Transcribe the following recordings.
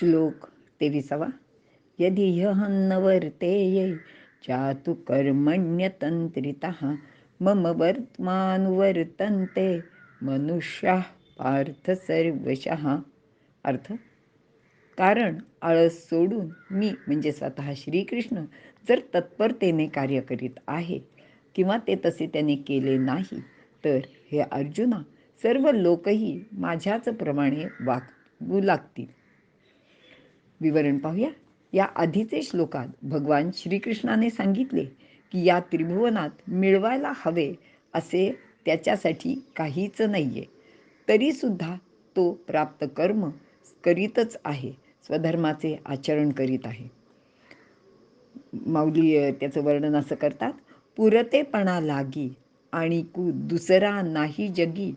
श्लोक तेविसावा. यदि ह्यहन्न वर्तेये चातु कर्मण्यतंत्रितः मम वर्तमानुवर्तन्ते मनुष्याः पार्थ सर्वशः. अर्थ कारण आळस सोडून मी म्हणजे स्वतः श्रीकृष्ण जर तत्परतेने कार्य करीत आहे किंवा ते तसे त्याने केले नाही तर हे अर्जुना सर्व लोकही माझ्याच प्रमाणे वागू लागतील. विवरण पाहूया. या आधीचे श्लोकात भगवान श्रीकृष्णाने सांगितले की या त्रिभुवनात मिळवायला हवे असे त्याच्यासाठी काहीच नाहीये. तरीसुद्धा तो प्राप्त कर्म करीतच आहे स्वधर्माचे आचरण करीत आहे. माऊली त्याचं वर्णन असं करतात पुरतेपणा लागी आणि कु दुसरा नाही जगी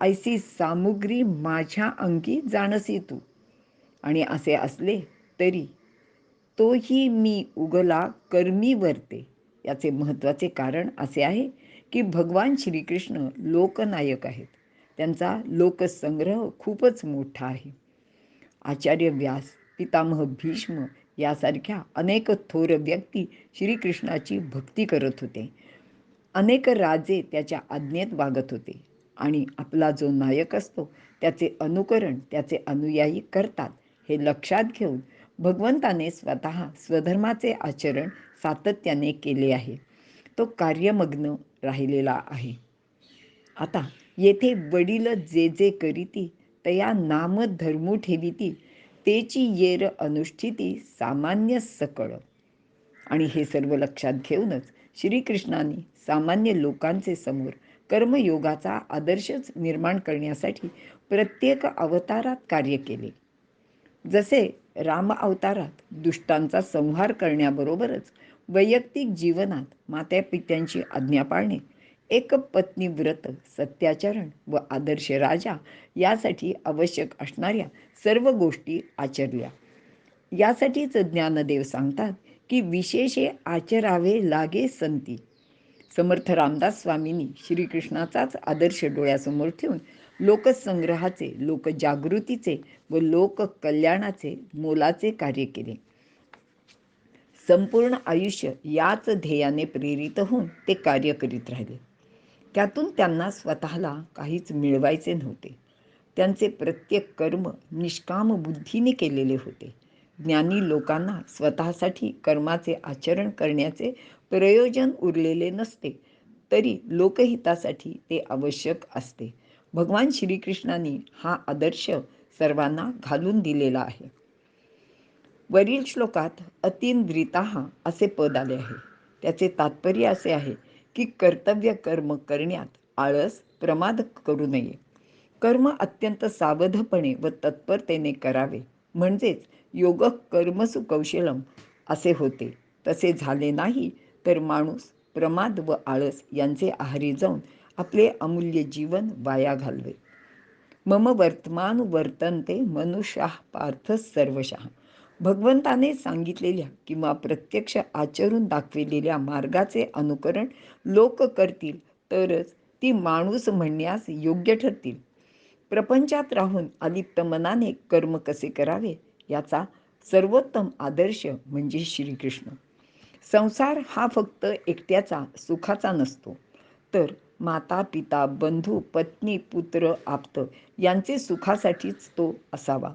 ऐसी सामुग्री माझ्या अंगी जाणसी तू. आणि असे असले तरी तोही मी उगला कर्मी वरते. याचे महत्त्वाचे कारण असे आहे की भगवान श्रीकृष्ण लोकनायक आहेत. त्यांचा लोकसंग्रह खूपच मोठा आहे. आचार्य व्यास पितामह भीष्म यासारख्या अनेक थोर व्यक्ती श्रीकृष्णाची भक्ती करत होते. अनेक राजे त्याच्या आज्ञेत वागत होते आणि आपला जो नायक असतो त्याचे अनुकरण त्याचे अनुयायी करतात. हे लक्षात घेऊन भगवंताने स्वतः स्वधर्माचे आचरण सातत्याने केले आहे. तो कार्यमग्न राहिलेला आहे. आता येथे वडील जे जे करीती तया नाम धर्मू ठेविती तेची येर अनुष्ठिती सामान्य सकळ. आणि हे सर्व लक्षात घेऊनच श्रीकृष्णाने सामान्य लोकांचे समोर कर्मयोगाचा आदर्शच निर्माण करण्यासाठी प्रत्येक अवतारात कार्य केले. जसे राम अवतारात दुष्टांचा संहार करण्याबरोबरच वैयक्तिक जीवनात मात्या पित्यांची आज्ञा पाळणे एक पत्नी व्रत सत्याचरण व आदर्श राजा यासाठी आवश्यक असणाऱ्या सर्व गोष्टी आचरल्या. यासाठीच ज्ञानदेव सांगतात की विशेषे आचरावे लागे संती. समर्थ रामदास स्वामींनी श्रीकृष्णाचाच आदर्श डोळ्यासमोर ठेवून लोकसंग्रहाचे लोकजागृतीचे व लोककल्याणाचे मोलाचे कार्य केले. संपूर्ण आयुष्य याच ध्येयाने प्रेरित होऊन ते कार्य करीत राहिले. त्यातून त्यांना स्वतःला काहीच मिळवायचे नव्हते. त्यांचे प्रत्येक कर्म निष्काम बुद्धीने केलेले होते. ज्ञानी लोकांना स्वतःसाठी कर्माचे आचरण करण्याचे प्रयोजन उरलेले नसते तरी लोकहितासाठी ते आवश्यक असते. भगवान श्रीकृष्णाने हा आदर्श सर्वांना घालून दिलेला आहे. वरील श्लोकात अतिंद्रिता असे पद आले आहे. त्याचे तात्पर्य असे आहे की कर्तव्य कर्म करण्यात आळस प्रमाद करू नये. कर्म अत्यंत सावधपणे व तत्परतेने करावे. म्हणजेच योग कर्मसु कौशलम असे होते. तसे झाले नाही तर माणूस प्रमाद व आळस यांचे आहारी जाऊन आपले अमूल्य जीवन वाया घालवे. मम वर्तमान वर्तनते मनुष्याः पार्थ सर्वशः. भगवंताने सांगितलेल्या किंवा प्रत्यक्ष आचरून दाखविलेल्या मार्गाचे अनुकरण लोक करतील तरच ती माणूस म्हणण्यास योग्य ठरतील. प्रपंचात राहून अलिप्त मनाने कर्म कसे करावे याचा सर्वोत्तम आदर्श म्हणजे श्रीकृष्ण. संसार हा फक्त एकट्याचा सुखाचा नसतो. तर माता पिता बंधू पत्नी पुत्र आप्त यांचे सुखासाठीच तो असावा.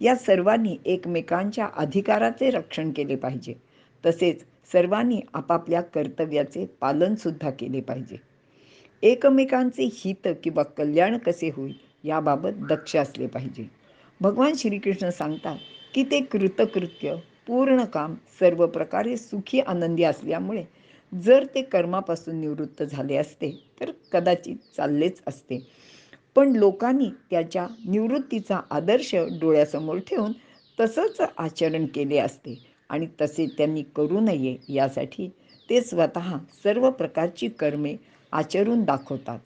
या सर्वांनी एकमेकांच्या अधिकाराचे रक्षण केले पाहिजे. तसेच सर्वांनी आपापल्या कर्तव्याचे पालनसुद्धा केले पाहिजे. एकमेकांचे हित किंवा कल्याण कसे होईल याबाबत दक्ष असले पाहिजे. भगवान श्रीकृष्ण सांगतात की ते कृतकृत्य पूर्ण काम सर्व प्रकारे सुखी आनंदी असल्यामुळे जर ते कर्मापासून निवृत्त झाले असते तर कदाचित चाललेच असते. पण लोकांनी त्याच्या निवृत्तीचा आदर्श डोळ्यासमोर ठेवून तसंच आचरण केले असते आणि तसे त्यांनी करू नये यासाठी ते स्वतः सर्व प्रकारची कर्मे आचरून दाखवतात.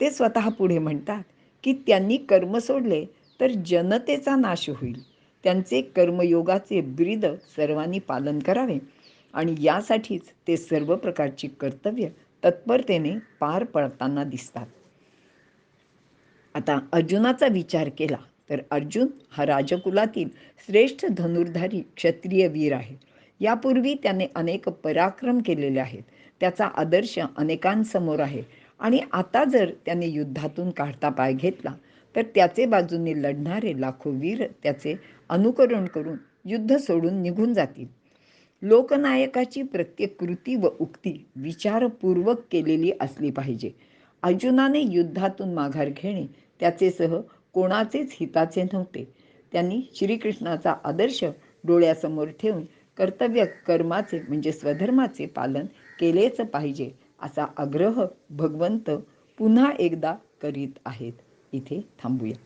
ते स्वतः पुढे म्हणतात की त्यांनी कर्म सोडले तर जनतेचा नाश होईल. त्यांचे कर्मयोगाचे ब्रीद सर्वांनी पालन करावे. आणि यासाठीच ते सर्व प्रकारची कर्तव्य तत्परतेने पार पडताना दिसतात. आता अर्जुनाचा विचार केला तर अर्जुन हा राजकुलातील श्रेष्ठ धनुर्धारी क्षत्रिय वीर आहे. यापूर्वी त्याने अनेक पराक्रम केलेले आहेत. त्याचा आदर्श अनेकांसमोर आहे. आणि आता जर त्याने युद्धातून काढता पाय घेतला तर त्याचे बाजूने लढणारे लाखो वीर त्याचे अनुकरण करून युद्ध सोडून निघून जातील. लोकनायकाची प्रत्येक कृती व उक्ती विचारपूर्वक केलेली असली पाहिजे. अर्जुनाने युद्धातून माघार घेणे त्याचेसह कोणाचेच हिताचे नव्हते. त्यांनी श्रीकृष्णाचा आदर्श डोळ्यासमोर ठेवून कर्तव्य कर्माचे म्हणजे स्वधर्माचे पालन केलेच पाहिजे असा आग्रह भगवंत पुन्हा एकदा करीत आहेत. इथे थांबूया.